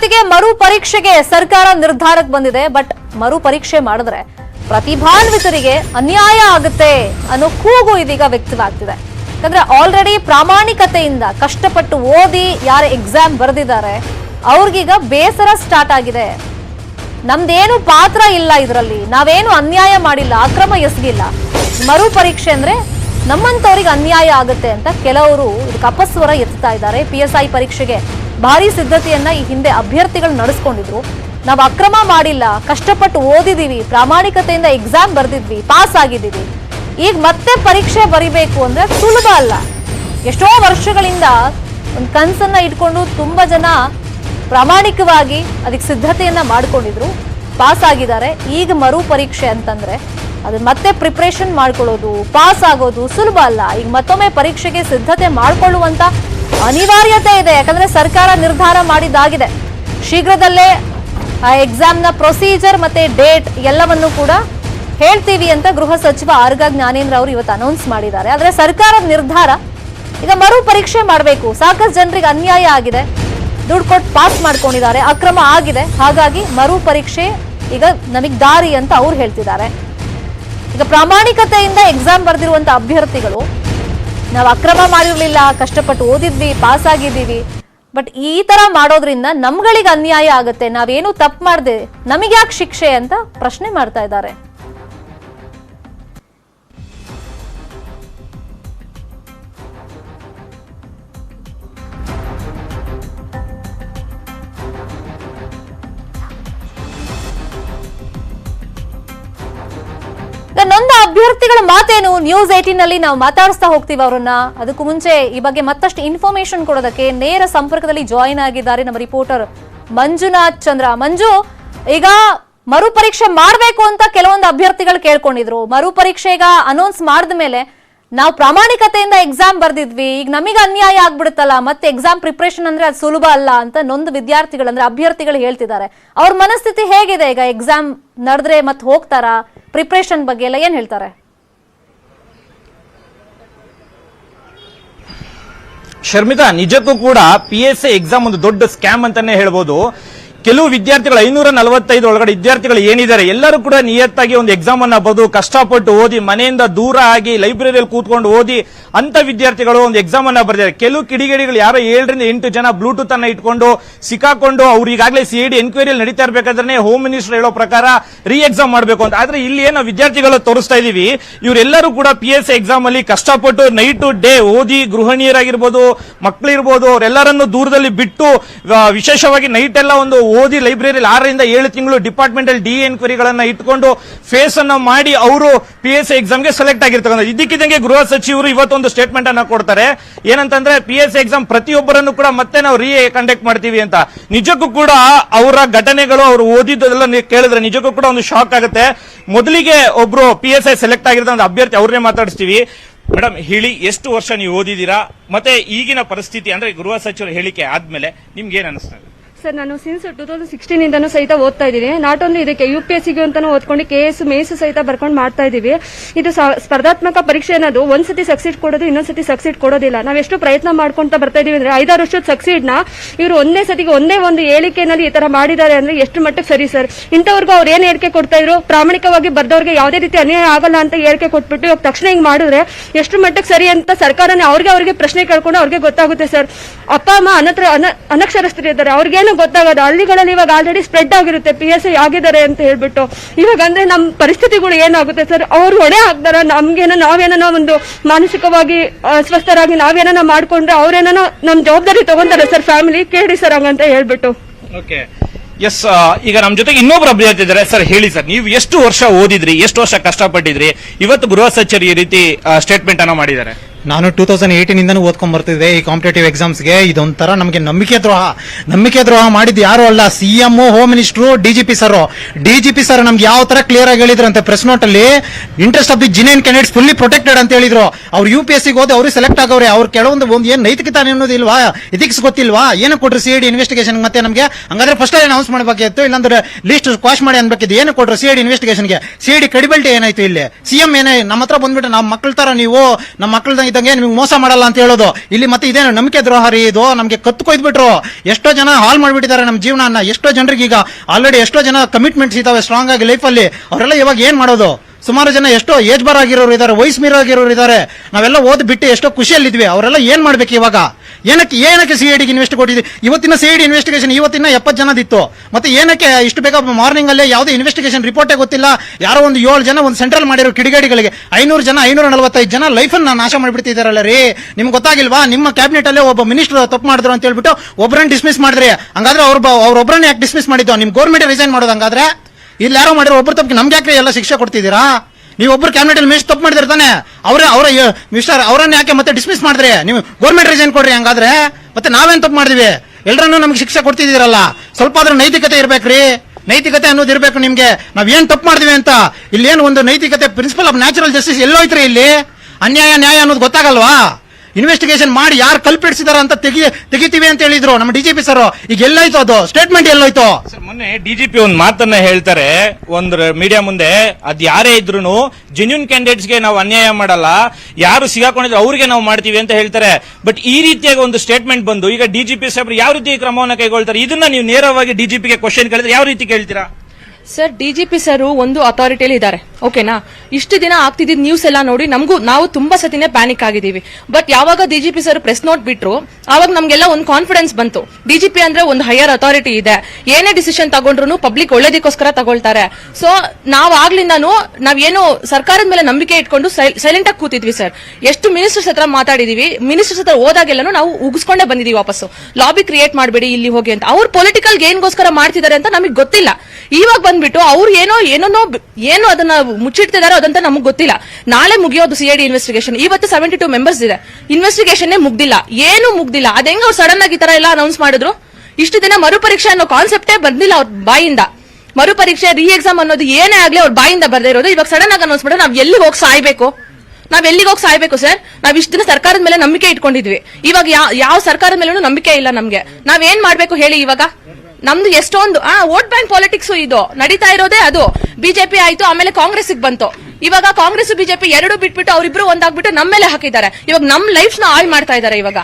ದಾಖಲಾತಿಗೆ ಮರು ಪರೀಕ್ಷೆಗೆ ಸರ್ಕಾರ ನಿರ್ಧಾರಕ್ಕೆ ಬಂದಿದೆ, ಬಟ್ ಮರು ಪರೀಕ್ಷೆ ಮಾಡಿದ್ರೆ ಪ್ರತಿಭಾನ್ವಿತರಿಗೆ ಅನ್ಯಾಯ ಆಗುತ್ತೆ ಅನ್ನೋ ಕೂಗು ಇದೀಗ ವ್ಯಕ್ತವಾಗ್ತಿದೆ. ಯಾಕಂದ್ರೆ ಆಲ್ರೆಡಿ ಪ್ರಾಮಾಣಿಕತೆಯಿಂದ ಕಷ್ಟಪಟ್ಟು ಓದಿ ಯಾರು ಎಕ್ಸಾಮ್ ಬರೆದಿದ್ದಾರೆ, ಅವ್ರಿಗೀಗ ಬೇಸರ ಸ್ಟಾರ್ಟ್ ಆಗಿದೆ. ನಮ್ದೇನು ಪಾತ್ರ ಇಲ್ಲ ಇದರಲ್ಲಿ, ನಾವೇನು ಅನ್ಯಾಯ ಮಾಡಿಲ್ಲ, ಅಕ್ರಮ ಎಸಗಿಲ್ಲ. ಮರು ಪರೀಕ್ಷೆ ಅಂದ್ರೆ ನಮ್ಮಂತವ್ರಿಗೆ ಅನ್ಯಾಯ ಆಗುತ್ತೆ ಅಂತ ಕೆಲವರು ಇದಕ್ಕೆ ಅಪಸ್ವರ ಎತ್ತಾ ಇದ್ದಾರೆ. ಪಿ ಎಸ್ ಐ ಪರೀಕ್ಷೆಗೆ ಭಾರಿ ಸಿದ್ಧತೆಯನ್ನ ಈ ಹಿಂದೆ ಅಭ್ಯರ್ಥಿಗಳು ನಡೆಸ್ಕೊಂಡಿದ್ರು. ನಾವು ಅಕ್ರಮ ಮಾಡಿಲ್ಲ, ಕಷ್ಟಪಟ್ಟು ಓದಿದೀವಿ, ಪ್ರಾಮಾಣಿಕತೆಯಿಂದ ಎಕ್ಸಾಮ್ ಬರೆದಿದ್ವಿ ಪಾಸ್ ಆಗಿದ್ದೀವಿ. ಈಗ ಮತ್ತೆ ಪರೀಕ್ಷೆ ಬರಿಬೇಕು ಅಂದ್ರೆ ಸುಲಭ ಅಲ್ಲ. ಎಷ್ಟೋ ವರ್ಷಗಳಿಂದ ಒಂದು ಕನ್ಸನ್ನ ಇಟ್ಕೊಂಡು ತುಂಬಾ ಜನ ಪ್ರಾಮಾಣಿಕವಾಗಿ ಅದಕ್ಕೆ ಸಿದ್ಧತೆಯನ್ನ ಮಾಡ್ಕೊಂಡಿದ್ರು. ಪಾಸ್ ಆಗಿದ್ದಾರೆ. ಈಗ ಮರು ಪರೀಕ್ಷೆ ಅಂತಂದ್ರೆ ಅದು ಮತ್ತೆ ಪ್ರಿಪ್ರೇಷನ್ ಮಾಡ್ಕೊಳ್ಳೋದು ಪಾಸ್ ಆಗೋದು ಸುಲಭ ಅಲ್ಲ. ಈಗ ಮತ್ತೊಮ್ಮೆ ಪರೀಕ್ಷೆಗೆ ಸಿದ್ಧತೆ ಮಾಡ್ಕೊಳ್ಳುವಂತ ಅನಿವಾರ್ಯತೆ ಇದೆ, ಯಾಕಂದ್ರೆ ಸರ್ಕಾರ ನಿರ್ಧಾರ ಮಾಡಿದ್ದಾಗಿದೆ. ಶೀಘ್ರದಲ್ಲೇ ಆ ಎಕ್ಸಾಮ್ನ ಪ್ರೊಸೀಜರ್ ಮತ್ತೆ ಡೇಟ್ ಎಲ್ಲವನ್ನು ಕೂಡ ಹೇಳ್ತೀವಿ ಅಂತ ಗೃಹ ಸಚಿವ ಆರ್ಗ ಜ್ಞಾನೇಂದ್ರ ಅವರು ಇವತ್ತು ಅನೌನ್ಸ್ ಮಾಡಿದ್ದಾರೆ. ಆದ್ರೆ ಸರ್ಕಾರದ ನಿರ್ಧಾರ ಈಗ ಮರು ಪರೀಕ್ಷೆ ಮಾಡಬೇಕು. ಸಾಕಷ್ಟು ಜನರಿಗೆ ಅನ್ಯಾಯ ಆಗಿದೆ. ದುಡ್ಡು ಕೊಟ್ಟು ಪಾಸ್ ಮಾಡ್ಕೊಂಡಿದ್ದಾರೆ. ಅಕ್ರಮ ಆಗಿದೆ. ಹಾಗಾಗಿ ಮರು ಪರೀಕ್ಷೆ ಈಗ ನಮಗೆ ದಾರಿ ಅಂತ ಅವ್ರು ಹೇಳ್ತಿದ್ದಾರೆ. ಈಗ ಪ್ರಾಮಾಣಿಕತೆಯಿಂದ ಎಕ್ಸಾಮ್ ಬರೆದಿರುವಂತ ಅಭ್ಯರ್ಥಿಗಳು ನಾವು ಅಕ್ರಮ ಮಾಡಿರ್ಲಿಲ್ಲ, ಕಷ್ಟಪಟ್ಟು ಓದಿದ್ವಿ ಪಾಸ್ ಆಗಿದ್ದೀವಿ ಬಟ್ ಈ ತರ ಮಾಡೋದ್ರಿಂದ ನಮ್ಗಳಿಗೆ ಅನ್ಯಾಯ ಆಗುತ್ತೆ. ನಾವೇನು ತಪ್ಪು ಮಾಡ್ದೆ ನಮಗೆ ಶಿಕ್ಷೆ ಅಂತ ಪ್ರಶ್ನೆ ಮಾಡ್ತಾ ಇದ್ದಾರೆ. ನೊಂದ ಅಭ್ಯರ್ಥಿಗಳ ಮಾತೇನು? ನ್ಯೂಸ್ ಏಟೀನ್ನಲ್ಲಿ ನಾವು ಮಾತಾಡಿಸ್ತಾ ಹೋಗ್ತೀವಿ ಅವರನ್ನ. ಅದಕ್ಕೂ ಮುಂಚೆ ಈ ಬಗ್ಗೆ ಮತ್ತಷ್ಟು ಇನ್ಫಾರ್ಮೇಶನ್ ಕೊಡೋದಕ್ಕೆ ನೇರ ಸಂಪರ್ಕದಲ್ಲಿ ಜಾಯಿನ್ ಆಗಿದ್ದಾರೆ ನಮ್ಮ ರಿಪೋರ್ಟರ್ ಮಂಜುನಾಥ್ ಚಂದ್ರ. ಮಂಜು, ಈಗ ಮರುಪರೀಕ್ಷೆ ಮಾಡಬೇಕು ಅಂತ ಕೆಲವೊಂದು ಅಭ್ಯರ್ಥಿಗಳು ಕೇಳ್ಕೊಂಡಿದ್ರು. ಮರುಪರೀಕ್ಷೆ ಈಗ ಅನೌನ್ಸ್ ಮಾಡಿದ ಮೇಲೆ ನಾವು ಪ್ರಾಮಾಣಿಕತೆಯಿಂದ ಎಕ್ಸಾಮ್ ಬರ್ದಿದ್ವಿ. ಈಗ ನಮಗೆ ಅನ್ಯಾಯ ಆಗ್ಬಿಡುತ್ತಲ್ಲ, ಮತ್ತೆ ಎಕ್ಸಾಮ್ ಪ್ರಿಪ್ರೇಷನ್ ಅಂದ್ರೆ ಅದು ಸುಲಭ ಅಲ್ಲ ಅಂತ ನೊಂದು ವಿದ್ಯಾರ್ಥಿಗಳು ಅಂದ್ರೆ ಅಭ್ಯರ್ಥಿಗಳು ಹೇಳ್ತಿದ್ದಾರೆ. ಅವ್ರ ಮನಸ್ಥಿತಿ ಹೇಗಿದೆ ಈಗ? ಎಕ್ಸಾಮ್ ನಡೆದ್ರೆ ಮತ್ತೆ ಹೋಗ್ತಾರಾ? ಪ್ರಿಪ್ರೇಷನ್ ಬಗ್ಗೆ ಎಲ್ಲ ಏನ್ ಹೇಳ್ತಾರೆ? ಶರ್ಮಿತಾ, ನಿಜಕ್ಕೂ ಕೂಡ ಪಿ ಎಸ್ ಎಕ್ಸಾಮ್ ಒಂದು ದೊಡ್ಡ ಸ್ಕ್ಯಾಮ್ ಅಂತಾನೆ ಹೇಳ್ಬೋದು. ಕೆಲವು ವಿದ್ಯಾರ್ಥಿಗಳು ಐನೂರ ನಲವತ್ತೈದು ಒಳಗಡೆ ವಿದ್ಯಾರ್ಥಿಗಳು ಏನಿದ್ದಾರೆ, ಎಲ್ಲರೂ ಕೂಡ ನಿಯತ್ತಾಗಿ ಒಂದು ಎಕ್ಸಾಮ್ ಅನ್ನ ಬರೆದು ಕಷ್ಟಪಟ್ಟು ಓದಿ, ಮನೆಯಿಂದ ದೂರ ಆಗಿ ಲೈಬ್ರರಿಯಲ್ಲಿ ಕೂತ್ಕೊಂಡು ಓದಿ ಅಂತ ವಿದ್ಯಾರ್ಥಿಗಳು ಒಂದು ಎಕ್ಸಾಮ್ ಅನ್ನ ಬರೆದಿದ್ದಾರೆ. ಕೆಲವು ಕಿಡಿಗೇಡಿಗಳು ಯಾರೋ ಏಳರಿಂದ ಎಂಟು ಜನ ಬ್ಲೂಟೂತ್ ಅನ್ನ ಇಟ್ಕೊಂಡು, ಸಿಕ್ಕಾಕೊಂಡು ಅವ್ರು ಈಗಾಗಲೇ ಸಿ ಡಿ ಎನ್ಕ್ವೈರಿಯಲ್ಲಿ ನಡೀತಾ ಇರಬೇಕಾದ್ರೆ ಹೋಮ್ ಮಿನಿಸ್ಟರ್ ಹೇಳೋ ಪ್ರಕಾರ ರೀ ಎಕ್ಸಾಮ್ ಮಾಡಬೇಕು ಅಂತ. ಆದ್ರೆ ಇಲ್ಲಿ ಏನೋ ವಿದ್ಯಾರ್ಥಿಗಳು ತೋರಿಸ್ತಾ ಇದೀವಿ. ಇವರೆಲ್ಲರೂ ಕೂಡ ಪಿ ಎಸ್ ಎಕ್ಸಾಮ್ ಅಲ್ಲಿ ಕಷ್ಟಪಟ್ಟು ನೈಟ್ ಡೇ ಓದಿ, ಗೃಹಿಣಿಯರಾಗಿರ್ಬೋದು ಮಕ್ಕಳಿರ್ಬೋದು ಅವರೆಲ್ಲರನ್ನು ದೂರದಲ್ಲಿ ಬಿಟ್ಟು ವಿಶೇಷವಾಗಿ ನೈಟ್ ಎಲ್ಲ ಒಂದು ಓದಿ ಲೈಬ್ರರಿಯಲ್ಲಿ ಆರರಿಂದ ಏಳು ತಿಂಗಳು ಡಿಪಾರ್ಟ್ಮೆಂಟ್ ಅಲ್ಲಿ ಡಿ ಎನ್ಕ್ವೈರಿಗಳನ್ನ ಇಟ್ಕೊಂಡು ಫೇಸ್ ಅನ್ನ ಮಾಡಿ ಅವರು ಪಿ ಎಸ್ ಎಕ್ಸಾಮ್ಗೆ ಸೆಲೆಕ್ಟ್ ಆಗಿರ್ತಕ್ಕಂಥ ಇದಕ್ಕಿದ್ದಂಗೆ ಗೃಹ ಸಚಿವರು ಇವತ್ತೊಂದು ಸ್ಟೇಟ್ಮೆಂಟ್ ಅನ್ನ ಕೊಡ್ತಾರೆ. ಏನಂತಂದ್ರೆ ಪಿ ಎಸ್ ಎಕ್ಸಾಮ್ ಪ್ರತಿಯೊಬ್ಬರನ್ನು ಕೂಡ ಮತ್ತೆ ನಾವು ರೀ ಕಂಡಕ್ಟ್ ಮಾಡ್ತೀವಿ ಅಂತ. ನಿಜಕ್ಕೂ ಕೂಡ ಅವರ ಘಟನೆಗಳು, ಅವರು ಓದಿದ್ದೆಲ್ಲ ಕೇಳಿದ್ರೆ ನಿಜಕ್ಕೂ ಕೂಡ ಒಂದು ಶಾಕ್ ಆಗುತ್ತೆ. ಮೊದಲಿಗೆ ಒಬ್ರು ಪಿ ಎಸ್ ಐ ಸೆಲೆಕ್ಟ್ ಆಗಿರ್ತಕ್ಕಂಥ ಅಭ್ಯರ್ಥಿ ಅವ್ರನ್ನೇ ಮಾತಾಡಿಸ್ತೀವಿ. ಮೇಡಮ್ ಹೇಳಿ, ಎಷ್ಟು ವರ್ಷ ನೀವು ಓದಿದ್ದೀರಾ? ಮತ್ತೆ ಈಗಿನ ಪರಿಸ್ಥಿತಿ, ಅಂದ್ರೆ ಗೃಹ ಸಚಿವರ ಹೇಳಿಕೆ ಆದ್ಮೇಲೆ ನಿಮ್ಗೆ ಏನ್ ಅನಿಸ್ತದೆ ಸರ್, ನಾನು ಸಿನ್ಸ್ ಟೂ ತೌಸಂಡ್ ಸಿಕ್ಸ್ಟೀನ್ ಸಹಿತ ಓದ್ತಾ ಇದ್ದೀನಿ. ನಾಟ್ ಓನ್ಲಿ ಇದಕ್ಕೆ ಯು ಪಿ ಎಸ್ ಸಿಗೆ ಅಂತಾನು ಓದ್ಕೊಂಡು ಕೆ ಎಸ್ ಮೇಸ್ ಸಹಿತ ಬರ್ಕೊಂಡು ಮಾಡ್ತಾ ಇದ್ದೀವಿ. ಇದು ಸ್ಪರ್ಧಾತ್ಮಕ ಪರೀಕ್ಷೆ ಅನ್ನೋದು ಒಂದ್ಸತಿ ಸಕ್ಸೀಡ್ ಕೊಡೋದು ಇನ್ನೊಂದ್ಸತಿ ಸಕ್ಸೀಡ್ ಕೊಡೋದಿಲ್ಲ. ನಾವು ಎಷ್ಟು ಪ್ರಯತ್ನ ಮಾಡ್ಕೊಂತ ಬರ್ತಾ ಇದೀವಿ ಅಂದ್ರೆ, ಐದಾರು ವರ್ಷದ ಸಕ್ಸೀಡ್ನ ಇವರು ಒಂದೇ ಸತಿಗೆ ಒಂದೇ ಒಂದು ಹೇಳಿಕೆನಲ್ಲಿ ಈ ತರ ಮಾಡಿದ್ದಾರೆ ಅಂದ್ರೆ ಎಷ್ಟು ಮಟ್ಟಕ್ಕೆ ಸರಿ ಸರ್? ಇಂಥವ್ರಿಗೂ ಅವ್ರು ಏನ್ ಹೇಳಿಕೆ ಕೊಡ್ತಾ ಇದ್ರು? ಪ್ರಾಮಾಣಿಕವಾಗಿ ಬರ್ದವ್ರಿಗೆ ಯಾವುದೇ ರೀತಿ ಅನ್ಯಾಯ ಆಗಲ್ಲ ಅಂತ ಹೇಳಿಕೆ ಕೊಟ್ಬಿಟ್ಟು ಇವಾಗ ತಕ್ಷಣ ಹಿಂಗ್ ಮಾಡಿದ್ರೆ ಎಷ್ಟು ಮಟ್ಟಕ್ಕೆ ಸರಿ ಅಂತ ಸರ್ಕಾರನೇ ಅವ್ರಿಗೆ ಅವ್ರಿಗೆ ಪ್ರಶ್ನೆ ಕೇಳ್ಕೊಂಡು ಅವ್ರಿಗೆ ಗೊತ್ತಾಗುತ್ತೆ ಸರ್. ಅಪ್ಪ, ಅಮ್ಮ ಅನತ್ರ ಅನ- ಅನಕ್ಷರಸ್ಥರಿದ್ದಾರೆ. ಅವ್ರಿಗೇನು ಗೊತ್ತಾಗೋದು. ಹಳ್ಳಿಗಳಲ್ಲಿ ಇವಾಗ ಆಲ್ರೆಡಿ ಸ್ಪ್ರೆಡ್ ಆಗಿರುತ್ತೆ. ಪಿ ಎಸ್ ಐ ಆಗಿದ್ದಾರೆ ಅಂತ ಹೇಳ್ಬಿಟ್ಟು. ಇವಾಗ ಅಂದ್ರೆ ನಮ್ಮ ಪರಿಸ್ಥಿತಿಗಳು ಏನಾಗುತ್ತೆ ಸರ್ ಅವ್ರು ಹೊಣೆ ಆಗ್ತಾರ ನಮ್ಗೇನ ನಾವೇನೋ ಒಂದು ಮಾನಸಿಕವಾಗಿ ಅಸ್ವಸ್ಥರಾಗಿ ನಾವೇನೋ ಮಾಡ್ಕೊಂಡ್ರೆ ಅವ್ರೇನೋ ನಮ್ ಜವಾಬ್ದಾರಿ ತಗೊಂತಾರೆ ಸರ್ ಫ್ಯಾಮಿಲಿ ಕೇಳಿ ಸರ್ ಹಂಗಂತ ಹೇಳ್ಬಿಟ್ಟು. ಓಕೆ ಎಸ್ ಈಗ ನಮ್ ಜೊತೆಗೆ ಇನ್ನೊಬ್ರು ಅಭ್ಯರ್ಥಿ ಇದ್ದಾರೆ. ಸರ್ ಹೇಳಿ ಸರ್ ನೀವು ಎಷ್ಟು ವರ್ಷ ಓದಿದ್ರಿ, ಎಷ್ಟು ವರ್ಷ ಕಷ್ಟಪಟ್ಟಿದ್ರಿ? ಇವತ್ತು ಗೃಹ ಸಚಿವರು ಈ ರೀತಿ ಸ್ಟೇಟ್ಮೆಂಟ್ ಅನ್ನ ಮಾಡಿದ್ದಾರೆ. ನಾನು ಟೂ ತೌಸಂಡ್ ಏಯ್ಟೀನ್ ಇಂದನೂ ಓದ್ಕೊಂಡ್ ಬರ್ತಿದ್ದೆ ಈ ಕಾಂಪಿಟೇಟಿವ್ ಎಕ್ಸಾಮ್ಸ್ಗೆ ಇದೊಂಥರ ನಮಗೆ ನಂಬಿಕೆ ದ್ರೋಹ. ನಂಬಿಕೆ ದ್ರೋಹ ಮಾಡಿದ್ದು ಯಾರು ಅಲ್ಲ C M home minister DGP sir P sir ನಮ್ಗೆ ಯಾವ ತರ ಕ್ಲಿಯರ್ ಆಗಿ ಹೇಳಿದ್ರಂತೆ ಪ್ರೆಸ್ ನೋಟ್ ಅಲ್ಲಿ interest of the genuine candidates fully protected ಅಂತ ಹೇಳಿದ್ರು. ಅವ್ರು ಯು ಪಿ ಎಸ್ ಸಿಗೆ ಹೋದ್ರೆ ಅವ್ರಿಗೆ ಸೆಲೆಕ್ಟ್ ಆಗೋರೆ. ಅವ್ರು ಕೆಲವೊಂದು ಒಂದು ಏನು ನೈತಿಕತೆ ಅನ್ನೋದಿಲ್ವಾ ಇದಕ್ಸ್ ಗೊತ್ತಿಲ್ವಾ? ಏನು ಕೊಟ್ರು ಸಿ ಡಿ ಇನ್ವೆಸ್ಟಿಗೇಷನ್ ಮತ್ತೆ ನಮಗೆ? ಹಂಗಾದ್ರೆ ಫಸ್ಟ್ ಅನೌನ್ಸ್ ಮಾಡಬೇಕಿತ್ತು ಇಲ್ಲಾಂದ್ರೆ ಲಿಸ್ಟ್ ಕ್ವಾಶ್ ಮಾಡಿ ಅನ್ಬೇಕಿದ್ದು ಏನು ಕೊಟ್ರು ಸಿ ಡಿ ಇನ್ವೆಸ್ಟಿಗೇಷನ್ಗೆ ಸಿ ಡಿ ಕ್ರೆಡಿಬಿಲಿಟಿ ಏನಾಯ್ತು ಇಲ್ಲಿ? ಸಿಎಂ ಏನೇ ನಮ್ಮ ಹತ್ರ ಬಂದ್ಬಿಟ್ಟು ನಮ್ಮ ಮಕ್ಕಳ ತರ ನೀವು, ನಮ್ಮ ಮಕ್ಕಳದಂಗೆ ಇದ್ದಂಗೆ ನಿಮ್ಗೆ ಮೋಸ ಮಾಡಲ್ಲ ಅಂತ ಹೇಳೋದು. ಇಲ್ಲಿ ಮತ್ತೆ ಇದೇನು ನಂಬಿಕೆ ದ್ರೋಹ ರೀ ಇದು? ನಮಗೆ ಕತ್ತು ಕೊಯ್ದ್ಬಿಟ್ರು. ಎಷ್ಟೋ ಜನ ಹಾಲ್ ಮಾಡ್ಬಿಟ್ಟಿದ್ದಾರೆ ನಮ್ಮ ಜೀವನ ಎಷ್ಟೋ ಜನರಿಗೆ ಈಗ ಆಲ್ರೆಡಿ ಎಷ್ಟೋ ಜನ ಕಮಿಟ್ಮೆಂಟ್ಸ್ ಇದಾವೆ ಸ್ಟ್ರಾಂಗ್ ಆಗಿ ಲೈಫಲ್ಲಿ ಅವರೆಲ್ಲ ಇವಾಗ ಏನ್ ಮಾಡೋದು? ಸುಮಾರು ಜನ ಎಷ್ಟೋ ಏಜ್ ಬಾರ್ ಆಗಿರೋರು ಇದಾರೆ ವಯಸ್ಸು ಮೀರಾಗಿರೋರು ಇದಾರೆ ನಾವೆಲ್ಲ ಓದ್ ಬಿಟ್ಟು ಎಷ್ಟೋ ಖುಷಿಯಲ್ಲಿದ್ವಿ. ಅವರೆಲ್ಲ ಏನ್ ಮಾಡ್ಬೇಕು ಇವಾಗ? ಏನಕ್ಕೆ ಏನಕ್ಕೆ ಸಿ ಡಿಗೆ ಇನ್ವೆಸ್ಟ್ ಕೊಟ್ಟಿದ್ವಿ ಇವತ್ತಿನ ಸಿ ಡಿ ಇನ್ವೆಸ್ಟಿಗೇಷನ್ ಇವತ್ತಿನ ಎಪ್ಪತ್ತು ಜನದಿತ್ತು. ಮತ್ತೆ ಏನಕ್ಕೆ ಇಷ್ಟು ಬೇಗ ಮಾರ್ನಿಂಗ್ ಅಲ್ಲೇ ಯಾವುದೇ ಇನ್ವೆಸ್ಟಿಗೇಷನ್ ರಿಪೋರ್ಟೇ ಗೊತ್ತಿಲ್ಲ. ಯಾರೋ ಒಂದು ಏಳು ಜನ ಒಂದು ಸೆಂಟ್ರಲ್ ಮಾಡಿರೋ ಕಿಡಿಗೇಡಿಗಳಿಗೆ ಐನೂರು ಜನ, ಐನೂರ ನಲವತ್ತೈದು ಜನ ಲೈಫನ್ನ ನಾಶ ಮಾಡಿಬಿಡ್ತಿದ್ದಾರಲ್ಲ ರೀ? ನಿಮ್ಗೆ ಗೊತ್ತಾಗಿಲ್ವಾ? ನಿಮ್ಮ ಕ್ಯಾಬಿನೆಟ್ ಅಲ್ಲೇ ಒಬ್ಬ ಮಿನಿಸ್ಟರ್ ತಪ್ಪು ಮಾಡಿದ್ರು ಅಂತ ಹೇಳ್ಬಿಟ್ಟು ಒಬ್ಬರನ್ನ ಡಿಸ್ಮಿಸ್ ಮಾಡಿದ್ರಿ, ಹಂಗಾದ್ರೆ ಅವ್ರ ಅವ್ರೊಬ್ಬರನ್ನ ಯಾಕೆ ಡಿಸ್ಮಿಸ್ ಮಾಡಿದ್ದು? ನಿಮ್ ಗೌರ್ಮೆಂಟ್ ರಿಸೈನ್ ಮಾಡೋದು ಹಂಗಾದ್ರೆ? ಇಲ್ಲಿ ಯಾರೋ ಮಾಡಿರೋ ಒಬ್ಬರು ತಪ್ಪಿಗೆ ನಮ್ಗೆ ಯಾಕೆ ಎಲ್ಲ ಶಿಕ್ಷೆ ಕೊಡ್ತಿದ್ದೀರಾ? ಒಬ್ರು ಕ್ಯಾಬಿನೆಟ್ ಮಿನಿಸ್ಟರ್ ತಪ್ಪು ಮಾಡಿದ್ರೆ ತಾನೆ? ಅವರೇ, ಅವರ ಮಿಸ್ಟರ್ ಅವರನ್ನ ಯಾಕೆ ಮತ್ತೆ ಡಿಸ್ಮಿಸ್ ಮಾಡಿದ್ರೆ? ನೀವು ಗೌರ್ಮೆಂಟ್ ರೀಸನ್ ಕೊಡ್ರಿ ಹಂಗಾದ್ರೆ? ಮತ್ತೆ ನಾವೇನ್ ತಪ್ಪು ಮಾಡಿದ್ವಿ? ಎಲ್ಲರನ್ನೂ ನಮ್ಗೆ ಶಿಕ್ಷೆ ಕೊಡ್ತಿದ್ದೀರಲ್ಲ? ಸ್ವಲ್ಪ ಆದ್ರೂ ನೈತಿಕತೆ ಇರ್ಬೇಕ್ರಿ. ನೈತಿಕತೆ ಅನ್ನೋದು ಇರ್ಬೇಕು ನಿಮ್ಗೆ. ನಾವ್ ಏನ್ ತಪ್ಪು ಮಾಡಿದ್ವಿ ಅಂತ? ಇಲ್ಲಿ ಏನು ಒಂದು ನೈತಿಕತೆ ಪ್ರಿನ್ಸಿಪಲ್ ಆಫ್ ನ್ಯಾಚುರಲ್ ಜಸ್ಟಿಸ್ ಎಲ್ಲೋಯ್ತ್ರಿ ಇಲ್ಲಿ? ಅನ್ಯಾಯ, ನ್ಯಾಯ ಅನ್ನೋದು ಗೊತ್ತಾಗಲ್ವಾ? ಇನ್ವೆಸ್ಟಿಗೇಷನ್ ಮಾಡಿ ಯಾರು ಕಲ್ಪಿಡಿಸಿದಾರ ಅಂತ ತೆಗಿ, ತೆಗಿತೀವಿ ಅಂತ ಹೇಳಿದ್ರು. ನಮ್ಮ ಡಿಜಿಪಿ ಸರ್. ಈಗ ಎಲ್ಲಾಯ್ತು ಅದು? ಸ್ಟೇಟ್ಮೆಂಟ್ ಎಲ್ಲೋಯ್ತು? ಸರ್, ಮೊನ್ನೆ ಡಿಜಿಪಿ ಒಂದು ಮಾತನ್ನ ಹೇಳ್ತಾರೆ. ಒಂದು ಮೀಡಿಯಾ ಮುಂದೆ. ಅದ್ ಯಾರೇ ಇದ್ರು ಜೆನ್ಯೂನ್ ಕ್ಯಾಂಡಿಡೇಟ್ಸ್ಗೆ ನಾವು ಅನ್ಯಾಯ ಮಾಡಲ್ಲ. ಯಾರು ಸಿಗಾಕೊಂಡಿದ್ರು ಅವ್ರಿಗೆ ನಾವು ಮಾಡ್ತೀವಿ ಅಂತ ಹೇಳ್ತಾರೆ. ಬಟ್ ಈ ರೀತಿಯಾಗಿ ಒಂದು ಸ್ಟೇಟ್ಮೆಂಟ್ ಬಂದು ಈಗ ಡಿಜಿಪಿ ಸಾಹೇಬ್ರು ಯಾವ ರೀತಿ ಕ್ರಮವನ್ನು ಕೈಗೊಳ್ತಾರೆ? ಇದನ್ನ ನೀವು ನೇರವಾಗಿ ಡಿಜಿಪಿಗೆ ಕ್ವಶನ್ ಕೇಳಿದ್ರೆ ಯಾವ ರೀತಿ ಕೇಳ್ತೀರಾ? ಸರ್ ಡಿಜಿಪಿ ಸರ್ ಒಂದು ಅಥಾರಿಟಿಯಲ್ಲಿ ಇದ್ದಾರೆ. ಓಕೆನಾ? ಇಷ್ಟು ದಿನ ಆಗ್ತಿದ್ದ ನ್ಯೂಸ್ ಎಲ್ಲ ನೋಡಿ ನಮಗೂ, ನಾವು ತುಂಬಾ ಸತಿನೇ ಪ್ಯಾನಿಕ್ ಆಗಿದ್ದೀವಿ. ಬಟ್ ಯಾವಾಗ ಡಿಜಿಪಿ ಸರ್ ಪ್ರೆಸ್ ನೋಟ್ ಬಿಟ್ರು, ಆವಾಗ ನಮ್ಗೆಲ್ಲ ಒಂದು ಕಾನ್ಫಿಡೆನ್ಸ್ ಬಂತು. ಡಿಜಿಪಿ ಅಂದ್ರೆ ಒಂದು ಹೈಯರ್ ಅಥಾರಿಟಿ ಇದೆ. ಏನೇ ಡಿಸಿಷನ್ ತಗೊಂಡ್ರು ಪಬ್ಲಿಕ್ ಒಳ್ಳೇದಕ್ಕೋಸ್ಕರ ತಗೊಳ್ತಾರೆ. ಸೊ ನಾವ್ ಆಗ್ಲಿಂದಾನು ನಾವೇನು ಸರ್ಕಾರದ ಮೇಲೆ ನಂಬಿಕೆ ಇಟ್ಕೊಂಡು ಸೈಲೆಂಟ್ ಆಗಿ ಕೂತಿದ್ವಿ ಸರ್. ಎಷ್ಟು ಮಿನಿಸ್ಟರ್ಸ್ ಹತ್ರ ಮಾತಾಡಿದೀವಿ ಮಿನಿಸ್ಟರ್ಸ್ ಹತ್ರ ಹೋದಾಗೆಲ್ಲನೂ ನಾವು ಉಗಿಸ್ಕೊಂಡೇ ಬಂದಿದೀವಿ ವಾಪಸ್ಸು. ಲಾಬಿ ಕ್ರಿಯೇಟ್ ಮಾಡಬೇಡಿ, ಇಲ್ಲಿ ಹೋಗಿ ಅಂತ. ಅವ್ರು ಪೊಲಿಟಿಕಲ್ ಗೇನ್ಗೋಸ್ಕರ ಮಾಡ್ತಿದ್ದಾರೆ ಅಂತ ನಮಗೆ ಗೊತ್ತಿಲ್ಲ. ಇವಾಗ ಬಂದ್ಬಿಟ್ಟು ಅವ್ರು ಏನೋ ಏನೋ ಏನು ಅದನ್ನ ಮುಚ್ಚಿಡ್ತಿದಾರೋ ಅದಂತ ನಮ್ಗೆ ಗೊತ್ತಿಲ್ಲ. ನಾಳೆ ಮುಗಿಯೋದು ಸಿಐಡಿ ಇನ್ವೆಸ್ಟಿಗೇಷನ್ ಇವತ್ತು ಸೆವೆಂಟಿ ಟೂ ಮೆಂಬರ್ಸ್ ಇದೆ. ಇನ್ವೆಸ್ಟಿಗೇಷನ್ ಮುಗ್ದಿಲ್ಲ. ಏನು ಮುಗ್ದಿಲ್ಲ. ಅದೇಂಗ ಅವ್ರು ಸಡನ್ ಆಗಿ ಈ ತರ ಎಲ್ಲ ಅನೌನ್ಸ್ ಮಾಡಿದ್ರು? ಇಷ್ಟು ದಿನ ಮರುಪರೀಕ್ಷೆ ಅನ್ನೋ ಕಾನ್ಸೆಪ್ಟೇ ಬಂದಿಲ್ಲ ಅವ್ರ ಬಾಯಿಂದ. ಮರುಪರೀಕ್ಷೆ ರೀ ಎಕ್ಸಾಮ್ ಅನ್ನೋದು ಏನೇ ಆಗ್ಲಿ ಅವ್ರ ಬಾಯಿಂದ ಬರ್ದೇ ಇರೋದು. ಇವಾಗ ಸಡನ್ ಆಗಿ ಅನೌನ್ಸ್ ಮಾಡಿದ್ರೆ ನಾವ್ ಎಲ್ಲಿ ಹೋಗಿ ಸಾಯ್ಬೇಕು? ನಾವ್ ಎಲ್ಲಿಗೆ ಹೋಗಿ ಸಾಯ್ಬೇಕು ಸರ್? ನಾವ್ ಇಷ್ಟು ದಿನ ಸರ್ಕಾರದ ಮೇಲೆ ನಂಬಿಕೆ ಇಟ್ಕೊಂಡಿದ್ವಿ. ಇವಾಗ ಯಾವ ಸರ್ಕಾರದ ಮೇಲೂ ನಂಬಿಕೆ ಇಲ್ಲ ನಮ್ಗೆ. ನಾವ್ ಏನ್ ಮಾಡ್ಬೇಕು ಹೇಳಿ ಇವಾಗ? ನಮ್ದು ಎಷ್ಟೊಂದು, ಆ, ವೋಟ್ ಬ್ಯಾಂಕ್ ಪಾಲಿಟಿಕ್ಸ್ ಇದು. ನಡೀತಾ ಇರೋದೇ ಅದು. ಬಿಜೆಪಿ ಆಯ್ತು, ಆಮೇಲೆ ಕಾಂಗ್ರೆಸ್ ಬಂತು. ಇವಾಗ ಕಾಂಗ್ರೆಸ್ ಬಿಜೆಪಿ ಎರಡು ಬಿಟ್ಬಿಟ್ಟು ಅವರಿಬ್ರು ಒಂದಾಗ್ಬಿಟ್ಟು ನಮ್ಮ ಮೇಲೆ ಹಾಕಿದ್ದಾರೆ. ಇವಾಗ ನಮ್ ಲೈಫ್ನ ಹಾಳು ಮಾಡ್ತಾ ಇದ್ದಾರೆ ಇವಾಗ.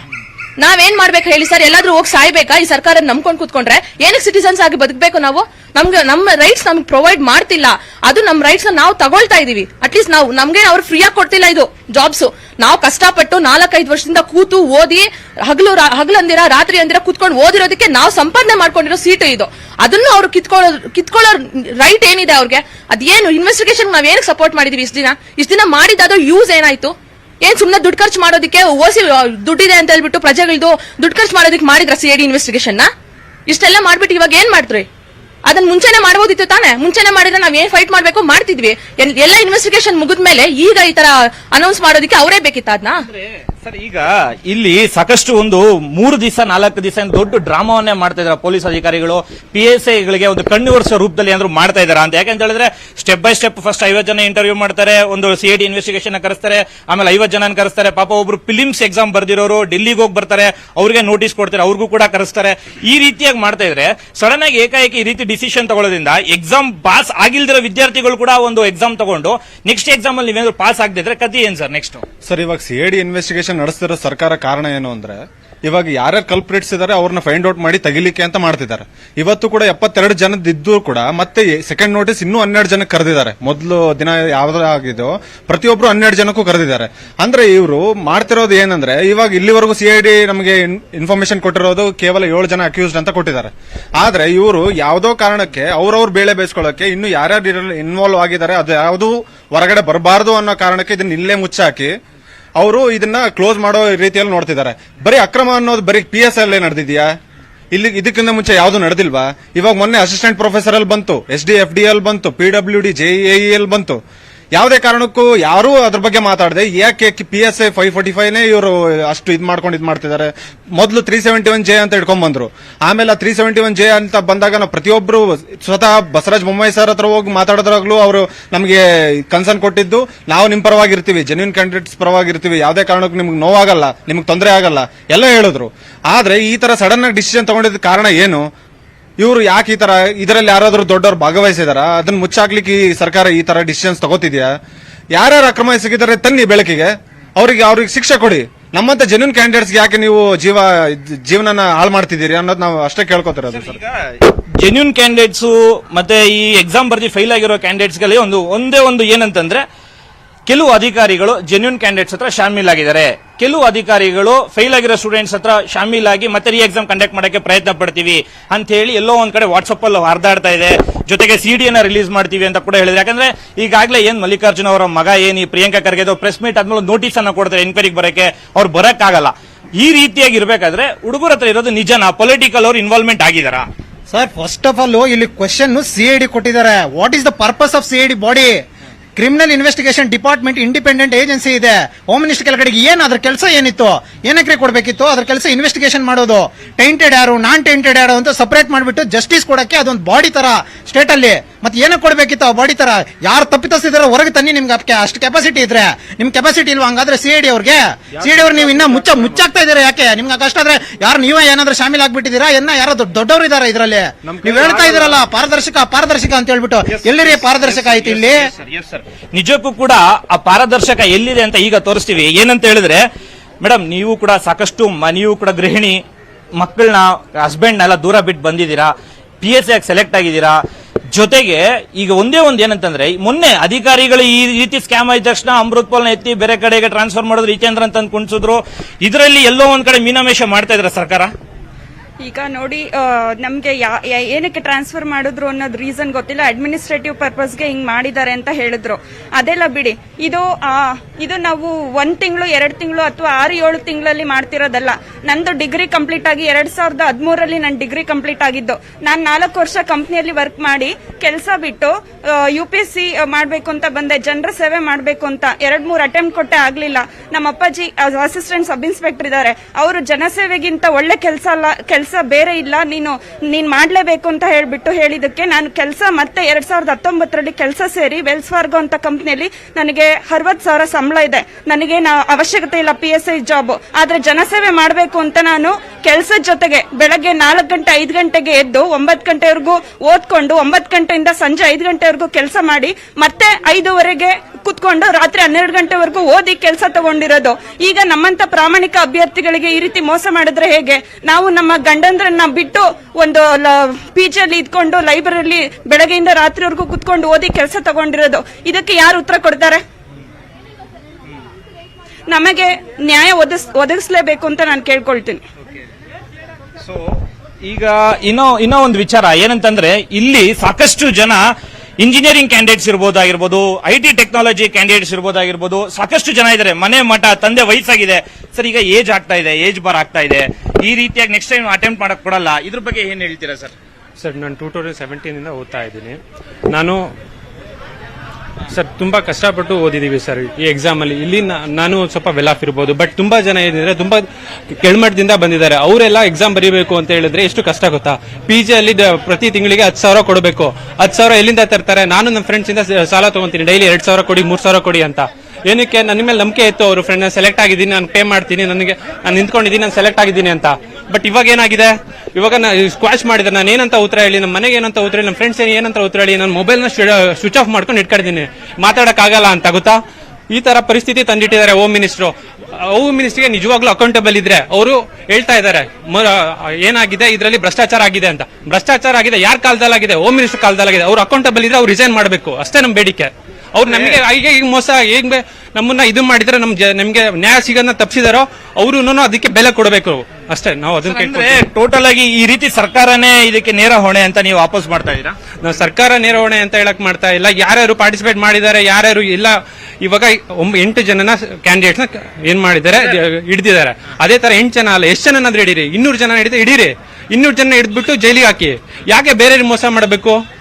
ನಾವೇನ್ ಮಾಡ್ಬೇಕು ಹೇಳಿ ಸರ್? ಎಲ್ಲಾದ್ರೂ ಹೋಗಿ ಸಾಯ್ಬೇಕಾ? ಈ ಸರ್ಕಾರ ನಂಬ್ಕೊಂಡು ಕೂತ್ಕೊಂಡ್ರೆ ಏನಕ್ಕೆ ಸಿಟಿಸನ್ಸ್ ಆಗಿ ಬದುಕಬೇಕು ನಾವು? ನಮ್ಗೆ ನಮ್ಮ ರೈಟ್ಸ್ ನಮ್ಗೆ ಪ್ರೊವೈಡ್ ಮಾಡ್ತಿಲ್ಲ. ಅದು ನಮ್ಮ ರೈಟ್ಸ್ ನಾವು ತಗೊಳ್ತಾ ಇದೀವಿ. ಅಟ್ಲೀಸ್ಟ್ ನಾವು ನಮ್ಗೆ ಅವ್ರು ಫ್ರೀ ಆಗಿ ಕೊಡ್ತಿಲ್ಲ ಇದು ಜಾಬ್ಸ್ ನಾವು ಕಷ್ಟಪಟ್ಟು ನಾಲ್ಕೈದು ವರ್ಷದಿಂದ ಕೂತು ಓದಿ, ಹಗಲು ಹಗಲಂದಿರ ರಾತ್ರಿ ಅಂದಿರ ಕೂತ್ಕೊಂಡು ಓದಿರೋದಕ್ಕೆ ನಾವು ಸಂಪಾದನೆ ಮಾಡ್ಕೊಂಡಿರೋ ಸೀಟ್ ಇದು. ಅದನ್ನು ಅವ್ರು ಕಿತ್ಕೊಳ್ಳೋ ಕಿತ್ಕೊಳ್ಳೋ ರೈಟ್ ಏನಿದೆ ಅವ್ರಿಗೆ? ಅದೇನು ಇನ್ವೆಸ್ಟಿಗೇಷನ್ ನಾವ್ ಏನಕ್ಕೆ ಸಪೋರ್ಟ್ ಮಾಡಿದೀವಿ ಇಷ್ಟ ದಿನ? ಇಷ್ಟ ದಿನ ಮಾಡಿದ ಯೂಸ್ ಏನಾಯ್ತು? ಏನ್ ಸುಮ್ನೆ ದುಡ್ಡು ಖರ್ಚು ಮಾಡೋದಕ್ಕೆ ಓಸಿ ದುಡ್ಡಿದೆ ಅಂತ ಹೇಳ್ಬಿಟ್ಟು ಪ್ರಜೆಗಳದು ದುಡ್ಡು ಖರ್ಚು ಮಾಡೋದಕ್ಕೆ ಮಾಡಿದ್ರ ಸಿ ಐ ಡಿ ಇನ್ವೆಸ್ಟಿಗೇಷನ್ ಇಷ್ಟೆಲ್ಲ ಮಾಡ್ಬಿಟ್ಟು ಇವಾಗ ಏನ್ ಮಾಡ್ತ್ರಿ? ಅದನ್ನ ಮುಂಚೆನೆ ಮಾಡ್ಬೋದಿತ್ತು ತಾನೆ? ಮುಂಚೆನೆ ಮಾಡಿದ್ರೆ ನಾವ್ ಏನ್ ಫೈಟ್ ಮಾಡ್ಬೇಕು ಮಾಡ್ತಿದ್ವಿ. ಎಲ್- ಎಲ್ಲ ಇನ್ವೆಸ್ಟಿಗೇಷನ್ ಮುಗಿದ್ಮೇಲೆ ಈಗ ಈ ತರ ಅನೌನ್ಸ್ ಮಾಡೋದಕ್ಕೆ ಅವರೇ ಬೇಕಿತ್ತ ಅದನ್ನ ಸರ್, ಈಗ ಇಲ್ಲಿ ಸಾಕಷ್ಟು ಒಂದು ಮೂರು ದಿವಸ, ನಾಲ್ಕು ದಿವಸ ದೊಡ್ಡ ಡ್ರಾಮಾವನ್ನೇ ಮಾಡ್ತಾ ಇದ್ದಾರೆ ಪೊಲೀಸ್ ಅಧಿಕಾರಿಗಳು. ಪಿ ಎಸ್ ಐಗಳಿಗೆ ಒಂದು ಕಣ್ಣು ವರ್ಷ ರೂಪದಲ್ಲಿ ಏನಾದ್ರು ಮಾಡ್ತಾ ಇದ್ದಾರೆ ಅಂತ? ಯಾಕಂತ ಹೇಳಿದ್ರೆ ಸ್ಟೆಪ್ ಬೈ ಸ್ಟೆಪ್ ಫಸ್ಟ್ ಐವತ್ತು ಜನ ಇಂಟರ್ವ್ಯೂ ಮಾಡ್ತಾರೆ, ಒಂದು ಸಿ ಐ ಡಿ ಇನ್ವೆಸ್ಟಿಗೇಷನ್ ಕರೆಸ್ತಾರೆ, ಆಮೇಲೆ ಐವತ್ತು ಜನ ಕರೆಸ್ತಾರೆ. ಪಾಪ ಒಬ್ರು ಫಿಲಿಮ್ಸ್ ಎಕ್ಸಾಮ್ ಬರ್ದಿರೋರು, ಡೆಲ್ಲಿಗೆ ಹೋಗಿ ಬರ್ತಾರೆ, ಅವ್ರಿಗೆ ನೋಟಿಸ್ ಕೊಡ್ತಾರೆ, ಅವ್ರಿಗೂ ಕೂಡ ಕರೆಸ್ತಾರೆ. ಈ ರೀತಿಯಾಗಿ ಮಾಡ್ತಾ ಇದ್ರೆ ಸಡನ್ ಆಗಿ ಏಕಾಏಕಿ ಈ ರೀತಿ ಡಿಸಿಷನ್ ತಗೊಳ್ಳೋದ್ರಿಂದ ಎಕ್ಸಾಮ್ ಪಾಸ್ ಆಗಿಲ್ದಿರೋ ವಿದ್ಯಾರ್ಥಿಗಳು ಕೂಡ ಒಂದು ಎಕ್ಸಾಮ್ ತಗೊಂಡು ನೆಕ್ಸ್ಟ್ ಎಕ್ಸಾಮ್ ಅಲ್ಲಿ ನೀವೇನಾದ್ರು ಪಾಸ್ ಆಗದಿದ್ರೆ ಕಥೆ ಏನ್ ಸರ್ ನೆಕ್ಸ್ಟ್ ಸರ್, ಇವಾಗ ಸಿ ಐ ಇನ್ವೆಸ್ಟಿಗೇಷನ್ ನಡೆಸ್ತಿರೋ ಸರ್ಕಾರ ಕಾರಣ ಏನು ಅಂದ್ರೆ, ಇವಾಗ ಯಾರ್ಯಾರು ಕಲ್ಪ್ರೇಟ್ಸ್ ಇದಾರೆ ಅವ್ರನ್ನ ಫೈಂಡ್ ಔಟ್ ಮಾಡಿ ತೆಗಿಲಿಕ್ಕೆ ಅಂತ ಮಾಡ್ತಿದ್ದಾರೆ. ಇವತ್ತು ಕೂಡ ಎಪ್ಪತ್ತೆರಡು ಜನದಿದ್ದು ಕೂಡ ಮತ್ತೆ ಸೆಕೆಂಡ್ ನೋಟಿಸ್ ಇನ್ನೂ ಹನ್ನೆರಡು ಜನಕ್ಕೆ ಕರೆದಿದ್ದಾರೆ. ಮೊದಲು ದಿನ ಯಾವ್ದು ಆಗಿದೋ ಪ್ರತಿಯೊಬ್ರು ಹನ್ನೆರಡು ಜನಕ್ಕೂ ಕರೆದಿದ್ದಾರೆ. ಅಂದ್ರೆ ಇವರು ಮಾಡ್ತಿರೋದು ಏನಂದ್ರೆ, ಇವಾಗ ಇಲ್ಲಿವರೆಗೂ ಸಿ ಐ ಡಿ ನಮಗೆ ಇನ್ಫಾರ್ಮೇಶನ್ ಕೊಟ್ಟಿರೋದು ಕೇವಲ ಏಳು ಜನ ಅಕ್ಯೂಸ್ಡ್ ಅಂತ ಕೊಟ್ಟಿದ್ದಾರೆ. ಆದ್ರೆ ಇವರು ಯಾವುದೋ ಕಾರಣಕ್ಕೆ ಅವ್ರವ್ರ ಬೇಳೆ ಬೇಯಿಸ್ಕೊಳ್ಳೋಕೆ ಇನ್ನು ಯಾರ್ಯಾರು ಇನ್ವಾಲ್ವ್ ಆಗಿದ್ದಾರೆ, ಅದು ಯಾವುದು ಹೊರಗಡೆ ಬರಬಾರದು ಅನ್ನೋ ಕಾರಣಕ್ಕೆ ಇದನ್ನ ಇಲ್ಲೇ ಮುಚ್ಚಾಕಿ ಅವರು ಇದನ್ನ ಕ್ಲೋಸ್ ಮಾಡೋ ರೀತಿಯಲ್ಲಿ ನೋಡ್ತಿದ್ದಾರೆ. ಬರೀ ಅಕ್ರಮ ಅನ್ನೋದು ಬರೀ ಪಿ ಎಸ್ ಅಲ್ಲೇ ನಡೆದಿದೆಯಾ? ಇಲ್ಲಿ ಇದಕ್ಕಿಂತ ಮುಂಚೆ ಯಾವುದು ನಡೆದಿಲ್ವಾ? ಇವಾಗ ಮೊನ್ನೆ ಅಸಿಸ್ಟೆಂಟ್ ಪ್ರೊಫೆಸರ್ ಅಲ್ಲಿ ಬಂತು S D F D L ಬಂತು ಪಿ ಡಬ್ಲ್ಯೂ ಡಿ ಎಲ್ ಬಂತು. ಯಾವುದೇ ಕಾರಣಕ್ಕೂ ಯಾರೂ ಅದ್ರ ಬಗ್ಗೆ ಮಾತಾಡದೆ, ಯಾಕೆ P S I five forty ಫೈವ್ನೇ ಇವರು ಅಷ್ಟು ಇದು ಮಾಡ್ಕೊಂಡು ಇದು ಮಾಡ್ತಿದ್ದಾರೆ? ಮೊದಲು ತ್ರೀ ಸೆವೆಂಟಿ ಒನ್ ಜೆ ಅಂತ ಇಟ್ಕೊಂಡ್ ಬಂದ್ರು. ಆಮೇಲೆ ತ್ರೀ ಸೆವೆಂಟಿ ಒನ್ ಜೆ ಅಂತ ಬಂದಾಗ ನಾವು ಪ್ರತಿಯೊಬ್ಬರು ಸ್ವತಃ ಬಸವರಾಜ್ ಬೊಮ್ಮಾಯಿ ಸರ್ ಹತ್ರ ಹೋಗಿ ಮಾತಾಡೋದ್ರಾಗ್ಲೂ ಅವರು ನಮಗೆ ಕನ್ಸರ್ನ್ ಕೊಟ್ಟಿದ್ದು. ನಾವು ನಿಮ್ಮ ಪರವಾಗಿರ್ತೀವಿ ಜೆನ್ಯೂನ್ ಕ್ಯಾಂಡಿಡೇಟ್ಸ್ ಪರವಾಗಿರ್ತೀವಿ. ಯಾವುದೇ ಕಾರಣಕ್ಕೂ ನಿಮ್ಗೆ ನೋವಾಗಲ್ಲ, ನಿಮ್ಗೆ ತೊಂದರೆ ಆಗಲ್ಲ, ಎಲ್ಲ ಹೇಳಿದ್ರು. ಆದ್ರೆ ಈ ತರ ಸಡನ್ ಆಗಿ ಡಿಸಿಷನ್ ತಗೊಂಡಿದ್ದ ಕಾರಣ ಏನು? ಇವರು ಯಾಕೆ ಈ ತರ, ಇದರಲ್ಲಿ ಯಾರಾದರೂ ದೊಡ್ಡವ್ರು ಭಾಗವಹಿಸಿದಾರ? ಅದನ್ನ ಮುಚ್ಚಾಕ್ಲಿಕ್ಕೆ ಈ ಸರ್ಕಾರ ಈ ತರ ಡಿಸಿಷನ್ಸ್ ತಗೋತಿದ್ಯಾ? ಯಾರ್ಯಾರು ಅಕ್ರಮ ಎಸಗಿದ್ದಾರೆ ತನ್ನಿ ಬೆಳಕಿಗೆ. ಅವ್ರಿಗೆ ಅವ್ರಿಗೆ ಶಿಕ್ಷೆ ಕೊಡಿ. ನಮ್ಮಂತ ಜೆನ್ಯೂನ್ ಕ್ಯಾಂಡಿಡೇಟ್ಸ್ ಯಾಕೆ ನೀವು ಜೀವ, ಜೀವನನ ಹಾಳು ಮಾಡ್ತಿದ್ದೀರಿ ಅನ್ನೋದು ನಾವು ಅಷ್ಟೇ ಕೇಳ್ಕೊತಿರೋದು ಸರ್. ಜೆನ್ಯೂನ್ ಕ್ಯಾಂಡಿಡೇಟ್ಸು ಮತ್ತೆ ಈ ಎಕ್ಸಾಮ್ ಬರ್ದಿ ಫೈಲ್ ಆಗಿರೋ ಕ್ಯಾಂಡಿಡೇಟ್ಸ್ ಗಳಿಗೆ ಒಂದು, ಒಂದೇ ಒಂದು ಏನಂತಂದ್ರೆ ಕೆಲವು ಅಧಿಕಾರಿಗಳು ಜೆನ್ಯೂನ್ ಕ್ಯಾಂಡಿಡೇಟ್ಸ್ ಹತ್ರ ಶಾಮೀಲ್ ಆಗಿದ್ದಾರೆ ಕೆಲವು ಅಧಿಕಾರಿಗಳು ಫೇಲ್ ಆಗಿರೋ ಸ್ಟೂಡೆಂಟ್ಸ್ ಹತ್ರ ಶಾಮೀಲ್ ಆಗಿ ಮತ್ತೆ ರೀ ಎಕ್ಸಾಮ್ ಕಂಡಕ್ಟ್ ಮಾಡಕ್ಕೆ ಪ್ರಯತ್ನ ಪಡ್ತೀವಿ ಅಂತ ಹೇಳಿ ಎಲ್ಲೋ ಒಂದ್ ಕಡೆ ವಾಟ್ಸಪ್ ಅಲ್ಲಿ ಹರಿದಾಡ್ತಾ ಇದೆ. ಜೊತೆಗೆ ಸಿಡಿಯನ್ನ ರಿಲೀಸ್ ಮಾಡ್ತೀವಿ ಅಂತ ಕೂಡ ಹೇಳಿದ್ರೆ. ಯಾಕಂದ್ರೆ ಈಗಾಗಲೇ ಏನ್ ಮಲ್ಲಿಕಾರ್ಜುನ ಅವರ ಮಗ ಏನ್ ಈ ಪ್ರಿಯಾಂಕಾ ಖರ್ಗೆ ಪ್ರೆಸ್ ಮೀಟ್ ಆದ್ಮೇಲೆ ನೋಟಿಸ್ ಅನ್ನ ಕೊಡ್ತಾರೆ ಎನ್ಕ್ವೈರಿಗೆ ಬರಕ್ಕೆ, ಅವ್ರು ಬರಕ್ಕಾಗಲ್ಲ. ಈ ರೀತಿಯಾಗಿ ಇರಬೇಕಾದ್ರೆ ಹುಡುಗರ ಹತ್ರ ಇರೋದು ನಿಜನಾ? ಪೊಲಿಟಿಕಲ್ ಅವ್ರು ಇನ್ವಾಲ್ವ್ಮೆಂಟ್ ಆಗಿದಾರ? ಸರ್ ಫಸ್ಟ್ ಆಫ್ ಆಲ್ ಇಲ್ಲಿ ಕ್ವಶನ್ ಸಿ ಐ ಡಿ ಕೊಟ್ಟಿದ್ದಾರೆ. What is the purpose of C I D body criminal investigation department independent agency ಇದೆ. ಹೋಮ್ ಮಿನಿಸ್ಟರ್ ಕೆಳಗಡೆಗೆ ಏನು ಅದ್ರ ಕೆಲಸ ಏನಿತ್ತು? ಏನಕ್ಕೆ ಕೊಡಬೇಕಿತ್ತು? ಅದ್ರ ಕೆಲಸ ಇನ್ವೆಸ್ಟಿಗೇಷನ್ ಮಾಡೋದು. ಟೈಂಟೆಡ್ ಯಾರು ನಾನ್ ಟೈಂಟೆಡ್ ಯಾರು ಅಂತ ಸಪರೇಟ್ ಮಾಡಿಬಿಟ್ಟು ಜಸ್ಟಿಸ್ ಕೊಡಕ್ಕೆ ಅದೊಂದು ಬಾಡಿ ತರ ಸ್ಟೇಟ್ ಅಲ್ಲಿ ಮತ್ತೆ ಏನಕ್ಕೆ ಕೊಡಬೇಕಿತ್ತು ಆ ಬಾಡಿ ತರ? ಯಾರು ತಪ್ಪಿತಸ್ತಿದಾರೋ ಹೊರಗೆ ತನ್ನಿ ನಿಮ್ಗೆ ಅದಕ್ಕೆ ಅಷ್ಟು ಕೆಪಾಸಿಟಿ ಇದ್ರೆ. ನಿಮ್ ಕೆಪಾಸಿಟಿ ಇಲ್ವಾ ಹಂಗಾದ್ರೆ ಸಿ ಡಿ ಅವ್ರಿಗೆ? ಸಿ ಡಿ ಅವ್ರು ನೀವು ಇನ್ನ ಮುಚ್ಚ ಮುಚ್ಚಾಗ್ತಾ ಇದೀರಾ ಯಾಕೆ? ನಿಮ್ಗೆ ಕಷ್ಟ ಆದ್ರೆ ಯಾರು ನೀವೇ ಏನಾದ್ರೂ ಶಾಮೀಲ್ ಆಗ್ಬಿಟ್ಟಿದ್ದೀರಾ? ಎನ್ನ ಯಾರೋ ದೊಡ್ಡ- ದೊಡ್ಡವ್ರು ಇದಾರೆ ಇದರಲ್ಲಿ. ನೀವು ಹೇಳ್ತಾ ಇದ್ರಲ್ಲ ಪಾರದರ್ಶಕ ಪಾರದರ್ಶಕ ಅಂತ ಹೇಳ್ಬಿಟ್ಟು. ಎಲ್ಲಿರಿ ಪಾರದರ್ಶಕ ಆಯ್ತು ಇಲ್ಲಿ? ನಿಜಕ್ಕೂ ಕೂಡ ಆ ಪಾರದರ್ಶಕ ಎಲ್ಲಿದೆ ಅಂತ ಈಗ ತೋರಿಸ್ತೀವಿ. ಏನಂತ ಹೇಳಿದ್ರೆ ಮೇಡಮ್ ನೀವು ಕೂಡ ಸಾಕಷ್ಟು ಮನೆಯೂ ನೀವು ಕೂಡ ಗೃಹಿಣಿ ಮಕ್ಕಳನ್ನ ಹಸ್ಬೆಂಡ್ನೆಲ್ಲ ದೂರ ಬಿಟ್ಟು ಬಂದಿದ್ದೀರಾ. ಪಿ ಎಸ್ ಆಗಿ ಸೆಲೆಕ್ಟ್ ಆಗಿದ್ದೀರಾ. ಜೊತೆಗೆ ಈಗ ಒಂದೇ ಒಂದು ಏನಂತಂದ್ರೆ, ಮೊನ್ನೆ ಅಧಿಕಾರಿಗಳು ಈ ರೀತಿ ಸ್ಕ್ಯಾಮ್ ಆದ ತಕ್ಷಣ ಅಮೃತ್ ಎತ್ತಿ ಬೇರೆ ಕಡೆಗೆ ಟ್ರಾನ್ಸ್ಫರ್ ಮಾಡೋದು ರೀತೇಂದ್ರ ಅಂತ ಕುಣಿಸಿದ್ರು. ಇದರಲ್ಲಿ ಎಲ್ಲೋ ಒಂದ್ ಕಡೆ ಮೀನಾಮೇಷ ಮಾಡ್ತಾ ಇದ್ರ ಸರ್ಕಾರ? ಈಗ ನೋಡಿ ನಮಗೆ ಏನಕ್ಕೆ ಟ್ರಾನ್ಸ್ಫರ್ ಮಾಡಿದ್ರು ಅನ್ನೋದು ರೀಸನ್ ಗೊತ್ತಿಲ್ಲ. ಅಡ್ಮಿನಿಸ್ಟ್ರೇಟಿವ್ ಪರ್ಪಸ್ಗೆ ಹಿಂಗ್ ಮಾಡಿದ್ದಾರೆ ಅಂತ ಹೇಳಿದ್ರು. ಅದೆಲ್ಲ ಬಿಡಿ. ಇದು ಇದು ನಾವು ಒಂದ್ ತಿಂಗಳು, ಎರಡ್ ತಿಂಗಳು ಅಥವಾ ಆರು, ಏಳು ತಿಂಗಳಲ್ಲಿ ಮಾಡ್ತಿರೋದಲ್ಲ. ನಂದು ಡಿಗ್ರಿ ಕಂಪ್ಲೀಟ್ ಆಗಿ ಎರಡ್ ಸಾವಿರದ ಹದಿಮೂರಲ್ಲಿ ನನ್ನ ಡಿಗ್ರಿ ಕಂಪ್ಲೀಟ್ ಆಗಿದ್ದು. ನಾನು ನಾಲ್ಕು ವರ್ಷ ಕಂಪ್ನಿಯಲ್ಲಿ ವರ್ಕ್ ಮಾಡಿ ಕೆಲಸ ಬಿಟ್ಟು ಯು ಪಿ ಎಸ್ ಸಿ ಮಾಡಬೇಕು ಅಂತ ಬಂದೆ. ಜನರ ಸೇವೆ ಮಾಡಬೇಕು ಅಂತ. ಎರಡ್, ಮೂರು ಅಟೆಂಪ್ಟ್ ಕೊಟ್ಟೆ ಆಗ್ಲಿಲ್ಲ. ನಮ್ಮ ಅಪ್ಪಾಜಿ ಅಸಿಸ್ಟೆಂಟ್ ಸಬ್ ಇನ್ಸ್ಪೆಕ್ಟರ್ ಇದ್ದಾರೆ. ಅವರು ಜನಸೇವೆಗಿಂತ ಒಳ್ಳೆ ಕೆಲಸ ಅಲ್ಲ, ಕೆಲಸ ಬೇರೆ ಇಲ್ಲ, ನೀನು, ನೀನ್ ಮಾಡ್ಲೇಬೇಕು ಅಂತ ಹೇಳ್ಬಿಟ್ಟು ಹೇಳಿದಕ್ಕೆ ನಾನು ಕೆಲಸ ಮತ್ತೆ ಎರಡ್ ಸಾವಿರದ ಹತ್ತೊಂಬತ್ತರಲ್ಲಿ ಕೆಲಸ ಸೇರಿ ವೆಲ್ಸ್ ಫಾರ್ಗೋ ಅಂತ ಕಂಪ್ನಿಯಲ್ಲಿ ನನಗೆ ಅರವತ್ ಸಾವಿರ ಸಂಬಳ ಇದೆ. ನನಗೆ ಅವಶ್ಯಕತೆ ಇಲ್ಲ ಪಿ ಎಸ್ ಐ ಜಾಬ್ ಆದ್ರೆ ಜನಸೇವೆ ಮಾಡಬೇಕು ಅಂತ ನಾನು ಕೆಲಸದ ಜೊತೆಗೆ ಬೆಳಗ್ಗೆ ನಾಲ್ಕು ಗಂಟೆ, ಐದು ಗಂಟೆಗೆ ಎದ್ದು ಒಂಬತ್ತು ಗಂಟೆವರೆಗೂ ಓದ್ಕೊಂಡು ಒಂಬತ್ತು ಗಂಟೆಯಿಂದ ಸಂಜೆ ಐದು ಗಂಟೆವರೆಗೂ ಕೆಲಸ ಮಾಡಿ ಮತ್ತೆ ಐದುವರೆಗೆ ಕುತ್ಕೊಂಡು ರಾತ್ರಿ ಹನ್ನೆರಡು ಗಂಟೆವರೆಗೂ ಓದಿ ಕೆಲಸ ತಗೊಂಡಿರೋದು. ಈಗ ನಮ್ಮಂತ ಪ್ರಾಮಾಣಿಕ ಅಭ್ಯರ್ಥಿಗಳಿಗೆ ಈ ರೀತಿ ಮೋಸ ಮಾಡಿದ್ರೆ ಹೇಗೆ? ನಾವು ನಮ್ಮ ಗಂಡಂದ್ರನ್ನ ಬಿಟ್ಟು ಒಂದು ಪೀಚಲ್ಲಿ ಇದ್ಕೊಂಡು ಲೈಬ್ರರಿಲಿ ಬೆಳಗ್ಗೆಯಿಂದ ರಾತ್ರಿವರೆಗೂ ಕುತ್ಕೊಂಡು ಓದಿ ಕೆಲಸ ತಗೊಂಡಿರೋದು. ಇದಕ್ಕೆ ಯಾರು ಉತ್ತರ ಕೊಡ್ತಾರೆ? ನಮಗೆ ನ್ಯಾಯ ಒದಗಿಸ್ ಒದಗಿಸ್ಲೇಬೇಕು ಅಂತ ನಾನು ಕೇಳ್ಕೊಳ್ತೀನಿ. ಸೊ ಈಗ ಇನ್ನೋ ಇನ್ನೋ ಒಂದು ವಿಚಾರ. ಏನಂತಂದ್ರೆ, ಇಲ್ಲಿ ಸಾಕಷ್ಟು ಜನ ಇಂಜಿನಿಯರಿಂಗ್ ಕ್ಯಾಂಡಿಡೇಟ್ಸ್ ಇರ್ಬೋದಾಗಿರ್ಬೋದು, ಐ ಟಿ ಟೆಕ್ನಾಲಜಿ ಕ್ಯಾಂಡಿಡೇಟ್ಸ್ ಇರ್ಬೋದಾಗಿರ್ಬೋದು, ಸಾಕಷ್ಟು ಜನ ಇದ್ದಾರೆ. ಮನೆ ಮಠ, ತಂದೆ ವಯಸ್ಸಾಗಿದೆ. ಸರ್, ಈಗ ಏಜ್ ಆಗ್ತಾ ಇದೆ ಏಜ್ ಬಾರ್ ಆಗ್ತಾ ಇದೆ. ಈ ರೀತಿಯಾಗಿ ನೆಕ್ಸ್ಟ್ ಟೈಮ್ ಅಟೆಂಪ್ಟ್ ಮಾಡಕ್ ಕೊಡಲ್ಲ. ಇದ್ರ ಬಗ್ಗೆ ಏನ್ ಹೇಳ್ತೀರಾ ಸರ್? ಸರ್, ನಾನು ಟೂ ತೌಸಂಡ್ ಸೆವೆಂಟೀನಿಂದ ಓದ್ತಾ ಇದ್ದೀನಿ. ನಾನು, ಸರ್, ತುಂಬಾ ಕಷ್ಟಪಟ್ಟು ಓದಿದೀವಿ ಸರ್ ಈ ಎಕ್ಸಾಮ್ ಅಲ್ಲಿ. ಇಲ್ಲಿ ನಾನು ಸ್ವಲ್ಪ ವೆಲ್ ಆಫ್ ಇರ್ಬೋದು ಬಟ್ ತುಂಬಾ ಜನ ಏನಿದ್ರೆ ತುಂಬಾ ಕೆಳಮಟ್ಟದಿಂದ ಬಂದಿದ್ದಾರೆ. ಅವರೆಲ್ಲ ಎಕ್ಸಾಮ್ ಬರೀಬೇಕು ಅಂತ ಹೇಳಿದ್ರೆ ಎಷ್ಟು ಕಷ್ಟ ಗೊತ್ತಾ? ಪಿ ಜಿ ಅಲ್ಲಿ ಪ್ರತಿ ತಿಂಗಳಿಗೆ ಹತ್ತು ಸಾವಿರ ಕೊಡಬೇಕು. ಹತ್ತು ಸಾವಿರ ಎಲ್ಲಿಂದ ತರ್ತಾರೆ? ನಾನು ನನ್ನ ಫ್ರೆಂಡ್ಸ್ ಇಂದ ಸಾಲ ತಗೊಂತೀನಿ. ಡೈಲಿ ಎರಡ್ ಸಾವಿರ ಕೊಡಿ, ಮೂರ್ ಸಾವಿರ ಕೊಡಿ ಅಂತ. ಏನಕ್ಕೆ? ನನ್ನ ಮೇಲೆ ನಂಬಿಕೆ ಇತ್ತು ಅವರು ಫ್ರೆಂಡ್ ಸೆಲೆಕ್ಟ್ ಆಗಿದ್ದೀನಿ, ನಾನು ಪೇ ಮಾಡ್ತೀನಿ, ನನಗೆ, ನಾನು ನಿಂತ್ಕೊಂಡಿದ್ದೀನಿ, ನಾನು ಸೆಲೆಕ್ಟ್ ಆಗಿದ್ದೀನಿ ಅಂತ. ಬಟ್ ಇವಾಗ ಏನಾಗಿದೆ? ಇವಾಗ ನಾನು ಸ್ಕ್ವಾಶ್ ಮಾಡಿದ್ರೆ ನಾನು ಏನಂತ ಉತ್ತರ ಹೇಳಿ ನಮ್ಮ ಮನೆಗೆ ಏನಂತ ಉತ್ತರ ಹೇಳಿ ನಮ್ಮ ಫ್ರೆಂಡ್ಸ್ ಏನಂತ ಉತ್ತರ ಹೇಳಿ ನನ್ನ ಮೊಬೈಲ್ನ ಸ್ವಿಚ್ ಆಫ್ ಮಾಡ್ಕೊಂಡು ಇಟ್ಕೊಂಡಿದ್ದೀನಿ. ಮಾತಾಡಕ್ಕಾಗಲ್ಲ ಅಂತ, ಗೊತ್ತಾ? ಈ ತರ ಪರಿಸ್ಥಿತಿ ತಂದಿಟ್ಟಿದ್ದಾರೆ ಹೋಮ್ ಮಿನಿಸ್ಟ್ರು ಹೋಮ್ ಮಿನಿಸ್ಟ್ರಿಗೆ ನಿಜವಾಗ್ಲೂ ಅಕೌಂಟಬಲ್ ಇದ್ರೆ, ಅವರು ಹೇಳ್ತಾ ಇದ್ದಾರೆ ಏನಾಗಿದೆ? ಇದರಲ್ಲಿ ಭ್ರಷ್ಟಾಚಾರ ಆಗಿದೆ ಅಂತ. ಭ್ರಷ್ಟಾಚಾರ ಆಗಿದೆ ಯಾರ ಕಾಲದಲ್ಲಾಗಿದೆ? Home minister ಕಾಲದಲ್ಲಾಗಿದೆ. ಅವ್ರು ಅಕೌಂಟಬಲ್ ಇದ್ರೆ ಅವ್ರು ರಿಸೈನ್ ಮಾಡಬೇಕು. ಅಷ್ಟೇ ನಮ್ಮ ಬೇಡಿಕೆ. ಅವ್ರು ನಮಗೆ ಈಗ ಈಗ ಮೋಸ ಹೇಗ್ ಬೆ- ನಮ್ಮನ್ನ ಇದು ಮಾಡಿದ್ರೆ ನಮ್ ಜ- ನಮ್ಗೆ ನ್ಯಾಯ ಸಿಗೋದನ್ನ ತಪ್ಪಿಸಿದಾರೋ ಅವರು ಅದಕ್ಕೆ ಬೆಲೆ ಕೊಡಬೇಕು. ಅಷ್ಟೇ ನಾವು ಅದನ್ನ ಅಂದ್ರೆ ಕೇಳ್ಕೊಂತೀವಿ. ಟೋಟಲ್ ಆಗಿ ಈ ರೀತಿ ಸರ್ಕಾರನೇ ಇದಕ್ಕೆ ನೇರ ಹೊಣೆ ಅಂತ ನೀವು ವಾಪಸ್ ಮಾಡ್ತಾ ಇದ್ದೀರಾ? ನಾವು ಸರ್ಕಾರ ಹೊಣೆ ಅಂತ ಹೇಳಕ್ ಮಾಡ್ತಾ ಇಲ್ಲ. ಯಾರ್ಯಾರು ಪಾರ್ಟಿಸಿಪೇಟ್ ಮಾಡಿದ್ದಾರೆ ಯಾರ್ಯಾರು ಇಲ್ಲ ಇವಾಗ ಒಂಬ- ಎಂಟು ಜನನ ಕ್ಯಾಂಡಿಡೇಟ್ಸ್ನ ಏನ್ ಮಾಡಿದ್ದಾರೆ ಹಿಡಿದಿದ್ದಾರೆ. ಅದೇ ತರ ಎಂಟು ಜನ ಅಲ್ಲ ಎಷ್ಟು ಜನನಾದ್ರೂ ಹಿಡೀರಿ. ಇನ್ನೂರು ಜನ ಹಿಡಿದ್ರೆ ಹಿಡೀರಿ. ಇನ್ನೂರು ಜನ ಹಿಡಿದ್ಬಿಟ್ಟು ಜೈಲಿಗೆ ಹಾಕಿ. ಯಾಕೆ ಬೇರೆ ಮೋಸ ಮಾಡಬೇಕು?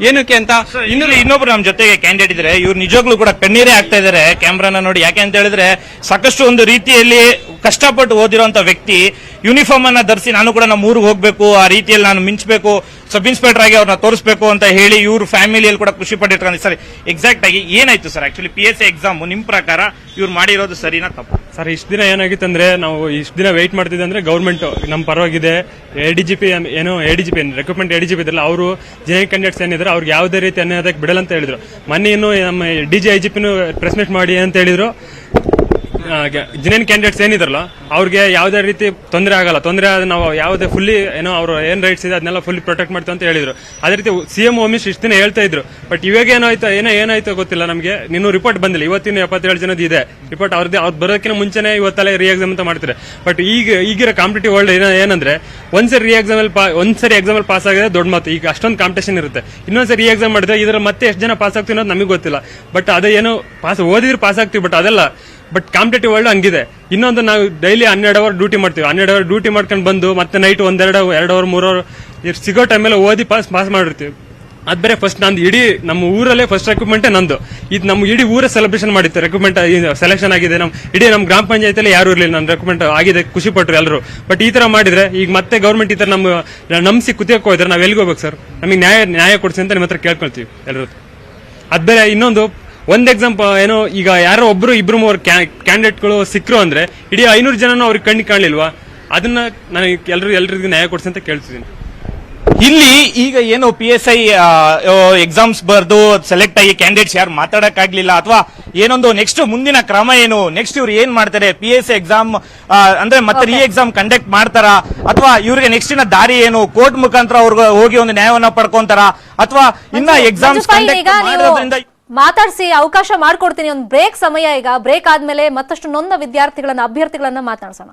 ಏನಕ್ಕೆ ಅಂತ? ಇನ್ನು ಇನ್ನೊಬ್ರು ನಮ್ಮ ಜೊತೆಗೆ ಕ್ಯಾಂಡಿಡೇಟ್ ಇದ್ರೆ ಇವ್ರು ನಿಜವಾಗ್ಲೂ ಕೂಡ ಕಣ್ಣೀರೇ ಆಗ್ತಾ ಇದಾರೆ ಕ್ಯಾಮ್ರಾನ ನೋಡಿ. ಯಾಕೆ ಅಂತ ಹೇಳಿದ್ರೆ ಸಾಕಷ್ಟು ಒಂದು ರೀತಿಯಲ್ಲಿ ಕಷ್ಟಪಟ್ಟು ಓದಿರುವಂತ ವ್ಯಕ್ತಿ ಯೂನಿಫಾರ್ಮ್ ಅನ್ನ ಧರಿಸಿ ನಾನು ಕೂಡ ನಮ್ಮ ಊರಿಗೆ ಹೋಗ್ಬೇಕು ಆ ರೀತಿಯಲ್ಲಿ ನಾನು ಮಿಂಚಬೇಕು ಸಬ್ ಇನ್ಸ್ಪೆಕ್ಟರ್ ಆಗಿ ಅವ್ರನ್ನ ತೋರಿಸಬೇಕು ಅಂತ ಹೇಳಿ ಇವರು ಫ್ಯಾಮಿಲಿಯಲ್ಲಿ ಕೂಡ ಖುಷಿ ಪಟ್ಟಿರ್ತಾರೆ. ಸರ್ ಎಕ್ಸಾಕ್ಟ್ ಆಗಿ ಏನಾಯ್ತು sir? Actually P S exam ನಿಮ್ ಪ್ರಕಾರ ಇವ್ರು ಮಾಡಿರೋದು ಸರಿನಾ ತಪ್ಪು? ಸರ್, ಇಷ್ಟು ದಿನ ಏನಾಗಿತ್ತು ಅಂದ್ರೆ ನಾವು ಇಷ್ಟು ದಿನ ವೆಯ್ಟ್ ಮಾಡ್ತಿದ್ದೆ ಅಂದ್ರೆ ಗೌರ್ಮೆಂಟ್ ನಮ್ಮ ಪರವಾಗಿದೆ. ಎ ಡಿ ಜಿ ಪಿ ಏನು A D G P recruitment A D G P ಇದ್ರಲ್ಲ, ಅವರು ಜೆ ಕ್ಯಾಂಡಿಡೇಟ್ಸ್ ಏನಿದ್ರೆ ಅವ್ರಿಗೆ ಯಾವುದೇ ರೀತಿ ಅನ್ಯಾಯಕ್ಕೆ ಬಿಡಲ್ಲ ಅಂತ ಹೇಳಿದ್ರು. ಮೊನ್ನೆ ನಮ್ಮ ಡಿ ಜಿ ಐ ಜಿ ಪಿನೂ ಪ್ರೆಸ್ ಮೀಟ್ ಮಾಡಿ ಅಂತ ಹೇಳಿದ್ರು. ಜಿನೇನ್ ಕ್ಯಾಂಡಿಡೇಟ್ಸ್ ಏನಿದ್ರಲ್ಲ, ಅವ್ರಿಗೆ ಯಾವುದೇ ರೀತಿ ತೊಂದರೆ ಆಗಲ್ಲ. ತೊಂದರೆ ಆದ್ರೆ ನಾವು ಯಾವುದೇ ಫುಲ್ಲಿ ಏನೋ ಅವರು ಏನ್ ರೈಟ್ಸ್ ಇದೆ ಅದನ್ನೆಲ್ಲ ಫುಲ್ಲಿ ಪ್ರೊಟೆಕ್ಟ್ ಮಾಡ್ತೀವಿ ಅಂತ ಹೇಳಿದ್ರು. ಅದೇ ರೀತಿ ಸಿಎಂ ಓಮಿಶ್ ಇಷ್ಟು ದಿನ ಹೇಳ್ತಾ ಇದ್ರು. ಬಟ್ ಇವಾಗ ಏನಾಯ್ತು ಏನೋ ಏನಾಯ್ತು ಗೊತ್ತಿಲ್ಲ ನಮಗೆ. ಇನ್ನೂ ರಿಪೋರ್ಟ್ ಬಂದಿಲ್ಲ. ಇವತ್ತಿನ ಎಪ್ಪತ್ತೇಳು ಜನದ ಇದೆ. ರಿಪೋರ್ಟ್ ಅವ್ರದ್ದು ಅವ್ರು ಬರೋದಕ್ಕಿಂತ ಮುಂಚೆನೇ ಇವತ್ತೆಲ್ಲ ರೀ ಎಕ್ಸಾಮ್ ಅಂತ ಮಾಡ್ತಾರೆ ಬಟ್ ಈಗ ಈಗಿರೋ ಕಾಂಪಿಟೇಟಿವ್ ವರ್ಲ್ಡ್ ಏನೋ ಏನಂದ್ರೆ ಒಂದ್ಸರಿ ರೀ ಎಕ್ಸಾಮ್ ಅಲ್ಲಿ ಒಂದ್ಸರಿ ಎಕ್ಸಾಮ್ ಅಲ್ಲಿ ಪಾಸ್ ಆಗಿದೆ ದೊಡ್ಡ ಮಾತು. ಈಗ ಅಷ್ಟೊಂದು ಕಾಂಪಿಟೇಷನ್ ಇರುತ್ತೆ. ಇನ್ನೊಂದ್ಸರಿ ರೀ ಎಕ್ಸಾಮ್ ಮಾಡಿದ್ರೆ ಇದ್ರ ಮತ್ತೆ ಎಷ್ಟು ಜನ ಪಾಸ್ ಆಗ್ತೀವಿ ಅನ್ನೋದು ನಮಗೆ ಗೊತ್ತಿಲ್ಲ. ಬಟ್ ಅದೇ ಏನೋ ಪಾಸ್ ಓದಿದ್ರೆ ಪಾಸ್ ಆಗ್ತೀವಿ ಬಟ್ ಅದೆಲ್ಲ. ಬಟ್ ಕಾಂಪಿಟೇಟಿವ್ ವರ್ಲ್ಡ್ ಹಂಗಿದೆ. ಇನ್ನೊಂದು ನಾವು ಡೈಲಿ ಹನ್ನೆರಡು ಅವರ್ ಡ್ಯೂಟಿ ಮಾಡ್ತೀವಿ. ಹನ್ನೆರಡು ಅವರ್ ಡ್ಯೂಟಿ ಮಾಡ್ಕೊಂಡು ಬಂದು ಮತ್ತೆ ನೈಟ್ ಒಂದೆರಡು ಎರಡು ಅವರ್ ಮೂರು ಅವರ್ ಸಿಗೋ ಟೈಮಲ್ಲಿ ಓದಿ ಪಾಸ್ ಪಾಸ್ ಮಾಡಿರ್ತೀವಿ. ಅದ್ ಬೇರೆ ಫಸ್ಟ್ ನಂದು ಇಡೀ ನಮ್ಮ ಊರಲ್ಲೇ ಫಸ್ಟ್ ರೆಕ್ರೂಟ್ಮೆಂಟೇ ನಂದು. ಇದು ನಮ್ಮ ಇಡೀ ಊರೇ ಸೆಲೆಬ್ರೇಷನ್ ಮಾಡಿತ್ತು. ರೆಕ್ರೂಟ್ಮೆಂಟ್ ಸೆಲೆಕ್ಷನ್ ಆಗಿದೆ. ನಮ್ಮ ಇಡೀ ನಮ್ಮ ಗ್ರಾಮ ಪಂಚಾಯತಿಯಲ್ಲಿ ಯಾರು ಇರಲಿಲ್ಲ. ನನ್ನ ರೆಕ್ರೂಟ್ಮೆಂಟ್ ಆಗಿದೆ. ಖುಷಿ ಪಟ್ಟರು ಎಲ್ಲರೂ ಬಟ್ ಈ ತರ ಮಾಡಿದ್ರೆ ಈಗ ಮತ್ತೆ ಗೌರ್ಮೆಂಟ್ ಈ ತರ ನಮ್ಮ, ನಂಬಿಸಿ ಕುತಿಯಕ್ಕೆ ಹೋಗಿದ್ರೆ ನಾವು ಎಲ್ಲಿಗೆ ಹೋಗ್ಬೇಕು ಸರ್ ನಮಗೆ ನ್ಯಾಯ ನ್ಯಾಯ ಕೊಡಿಸಿ ಅಂತ ನಿಮ್ಮ ಹತ್ರ ಕೇಳ್ಕೊಳ್ತೀವಿ ಎಲ್ಲರೂ ಅದ್ ಬೇರೆ ಇನ್ನೊಂದು ಒಂದ್ ಎಕ್ಸಾಂಪಲ್ ಏನೋ ಈಗ ಯಾರೋ ಒಬ್ರು ಇಬ್ರು ಮೂರು ಕ್ಯಾಂಡಿಡೇಟ್ಗಳು ಸಿಕ್ಕರು ಅಂದ್ರೆ ಇಡೀ ಐನೂರು ಜನನು ಅವ್ರಿಗೆ ಕಣ್ಣು ಕಾಣಲಿಲ್ವಾ? ಅದನ್ನ ನನಗೆ ಎಲ್ಲರೂ ಎಲ್ರಿಗೂ ನ್ಯಾಯ ಕೊಡ್ಸಿ ಅಂತ ಕೇಳ್ತಿದ್ದೀನಿ. ಇಲ್ಲಿ ಈಗ ಏನು ಪಿ ಎಸ್ ಐ ಎಕ್ಸಾಮ್ಸ್ ಬರ್ದು ಸೆಲೆಕ್ಟ್ ಆಗಿ ಕ್ಯಾಂಡಿಡೇಟ್ಸ್ ಯಾರು ಮಾತಾಡಕ್ಕಾಗ್ಲಿಲ್ಲ ಅಥವಾ ಏನೊಂದು ನೆಕ್ಸ್ಟ್ ಮುಂದಿನ ಕ್ರಮ ಏನು? ನೆಕ್ಸ್ಟ್ ಇವ್ರು ಏನ್ ಮಾಡ್ತಾರೆ? ಪಿ ಎಸ್ ಎಕ್ಸಾಮ್ ಅಂದ್ರೆ ಮತ್ತೆ ರೀ ಎಕ್ಸಾಮ್ ಕಂಡಕ್ಟ್ ಮಾಡ್ತಾರಾ? ಅಥವಾ ಇವ್ರಿಗೆ ನೆಕ್ಸ್ಟಿನ ದಾರಿ ಏನು? ಕೋರ್ಟ್ ಮುಖಾಂತರ ಅವ್ರಿಗೆ ಹೋಗಿ ಒಂದು ನ್ಯಾಯವನ್ನ ಪಡ್ಕೊಂತಾರ? ಅಥವಾ ಇನ್ನ ಎಕ್ಸಾಮ್ಸ್ ಕಂಡಕ್ಟ್ ಮಾಡೋದ್ರಿಂದ ಮಾತಾಡ್ಸಿ ಅವಕಾಶ ಮಾಡಿಕೊಡ್ತೀನಿ. ಒಂದು ಬ್ರೇಕ್ ಸಮಯ ಈಗ. ಬ್ರೇಕ್ ಆದಮೇಲೆ ಮತ್ತಷ್ಟು ನೊಂದ ವಿದ್ಯಾರ್ಥಿಗಳನ್ನು ಅಭ್ಯರ್ಥಿಗಳನ್ನು ಮಾತಾಡ್ಸೋಣ.